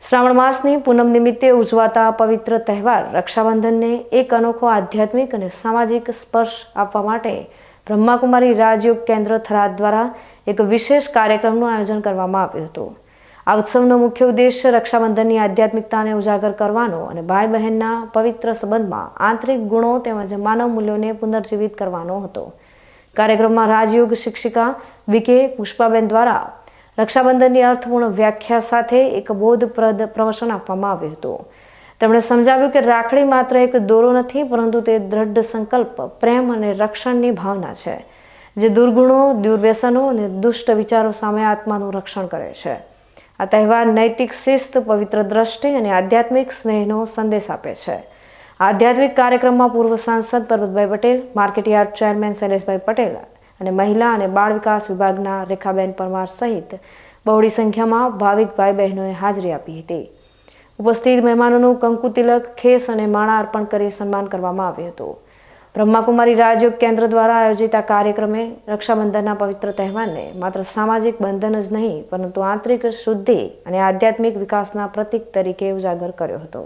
શ્રાવણ માસની પૂનમ નિમિત્તે ઉજવાતા પવિત્ર તહેવાર રક્ષાબંધનને એક અનોખો આધ્યાત્મિક અને સામાજિક સ્પર્શ આપવા માટે બ્રહ્માકુમારી રાજયોગ કેન્દ્ર થરાદ દ્વારા એક વિશેષ કાર્યક્રમનું આયોજન કરવામાં આવ્યું હતું. આ ઉત્સવનો મુખ્ય ઉદ્દેશ્ય રક્ષાબંધનની આધ્યાત્મિકતાને ઉજાગર કરવાનો અને ભાઈ બહેનના પવિત્ર સંબંધમાં આંતરિક ગુણો તેમજ માનવ મૂલ્યોને પુનર્જીવિત કરવાનો હતો. કાર્યક્રમમાં રાજયોગ શિક્ષિકા વિકે પુષ્પાબેન દ્વારા રક્ષાબંધનની અર્થપૂર્ણ વ્યાખ્યા સાથે એક બોધપ્રદ પ્રવચન આપવામાં આવ્યું હતું. તેમણે સમજાવ્યું કે રાખડી માત્ર એક દોરો નથી, પરંતુ તે દ્રઢ સંકલ્પ, પ્રેમ અને રક્ષણની ભાવના છે, જે દુર્ગુણો, દુર્વ્યસનો અને દુષ્ટ વિચારો સામે આત્માનું રક્ષણ કરે છે. આ તહેવાર નૈતિક શિસ્ત, પવિત્ર દ્રષ્ટિ અને આધ્યાત્મિક સ્નેહનો સંદેશ આપે છે. આધ્યાત્મિક કાર્યક્રમમાં પૂર્વ સાંસદ Parbatbhai Patel, market yard chairman Shaileshbhai Patel અને મહિલા અને બાળ વિકાસ વિભાગના રેખાબેન પરમાર સહિત બહોળી સંખ્યામાં ભાવિક ભાઈ બહેનોએ હાજરી આપી હતી. ઉપસ્થિત મહેમાનોનું કંકુ તિલક, ખેસ અને માળા અર્પણ કરી સન્માન કરવામાં આવ્યું હતું. બ્રહ્માકુમારી રાજયોગ કેન્દ્ર દ્વારા આયોજિત આ કાર્યક્રમે રક્ષાબંધનના પવિત્ર તહેવારને માત્ર સામાજિક બંધન જ નહીં, પરંતુ આંતરિક શુદ્ધિ અને આધ્યાત્મિક વિકાસના પ્રતીક તરીકે ઉજાગર કર્યો હતો.